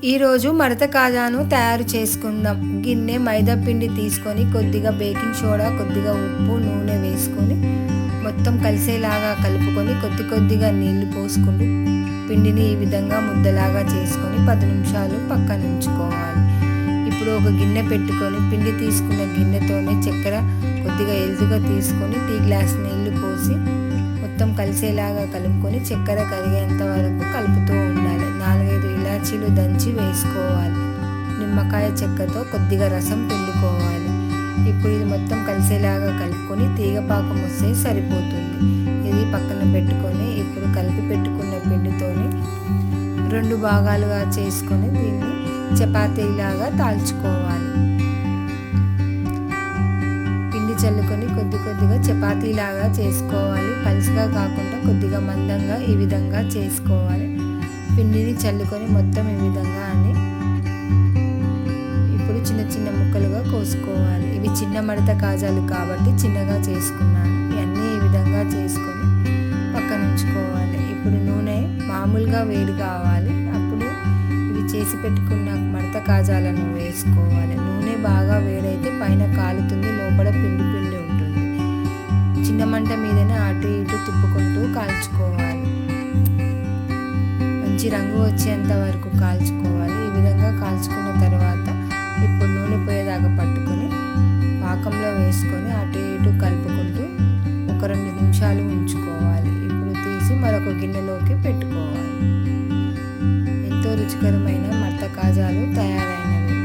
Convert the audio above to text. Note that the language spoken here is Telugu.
ఈరోజు మడత కాజాను తయారు చేసుకుందాం. గిన్నె మైదా పిండి తీసుకొని కొద్దిగా బేకింగ్ సోడా కొద్దిగా ఉప్పు నూనె వేసుకొని మొత్తం కలిసేలాగా కలుపుకొని కొద్ది కొద్దిగా నీళ్ళు పోసుకుంటూ పిండిని ఈ విధంగా ముద్దలాగా చేసుకొని పది నిమిషాలు పక్కన ఉంచుకోవాలి. ఇప్పుడు ఒక గిన్నె పెట్టుకొని పిండి తీసుకున్న గిన్నెతోనే చక్కెర కొద్దిగా ఎలుతుగా తీసుకొని టీ గ్లాస్ నీళ్ళు పోసి మొత్తం కలిసేలాగా కలుపుకొని చక్కెర కరిగేంత వరకు కలుపుతూ ఉండాలి. నాలుగైదు ఇలాచీలు దంచి వేసుకోవాలి. నిమ్మకాయ చెక్కతో కొద్దిగా రసం పిండుకోవాలి. ఇప్పుడు ఇది మొత్తం కలిసేలాగా కలుపుకొని తీగపాకం వస్తే సరిపోతుంది. ఇది పక్కన పెట్టుకొని ఇప్పుడు కలిపి పెట్టుకున్న పిండితోని రెండు భాగాలుగా చేసుకొని దీన్ని చపాతీలాగా తాల్చుకోవాలి. పిండి చల్లుకొని కొద్ది కొద్దిగా చపాతీలాగా చేసుకోవాలి. పలుసుగా కాకుండా కొద్దిగా మందంగా ఈ విధంగా చేసుకోవాలి. పిండిని చల్లుకొని మొత్తం ఈ విధంగా అని ఇప్పుడు చిన్న చిన్న ముక్కలుగా కోసుకోవాలి. ఇవి చిన్న మడత కాజాలు కాబట్టి చిన్నగా చేసుకున్నాను. ఇవన్నీ ఈ విధంగా చేసుకొని పక్కన ఉంచుకోవాలి. ఇప్పుడు నూనె మామూలుగా వేడి కావాలి. అప్పుడు ఇవి చేసి పెట్టుకున్న మడత కాజాలను వేసుకోవాలి. నూనె బాగా వేడైతే పైన కాలుతుంది లోపల పిండి పిండి ఉంటుంది. చిన్న మంట మీదనే అటు ఇటు తిప్పుకుంటూ మంచి రంగు వచ్చేంత వరకు కాల్చుకోవాలి. ఈ విధంగా కాల్చుకున్న తర్వాత ఇప్పుడు నూనె పోయేదాకా పట్టుకొని పాకంలో వేసుకొని అటు ఇటు కలుపుకుంటూ ఒక రెండు నిమిషాలు ఉంచుకోవాలి. ఇప్పుడు తీసి మరొక గిన్నెలోకి పెట్టుకోవాలి. ఎంతో రుచికరమైన మత్త కాజాలు తయారైనవి.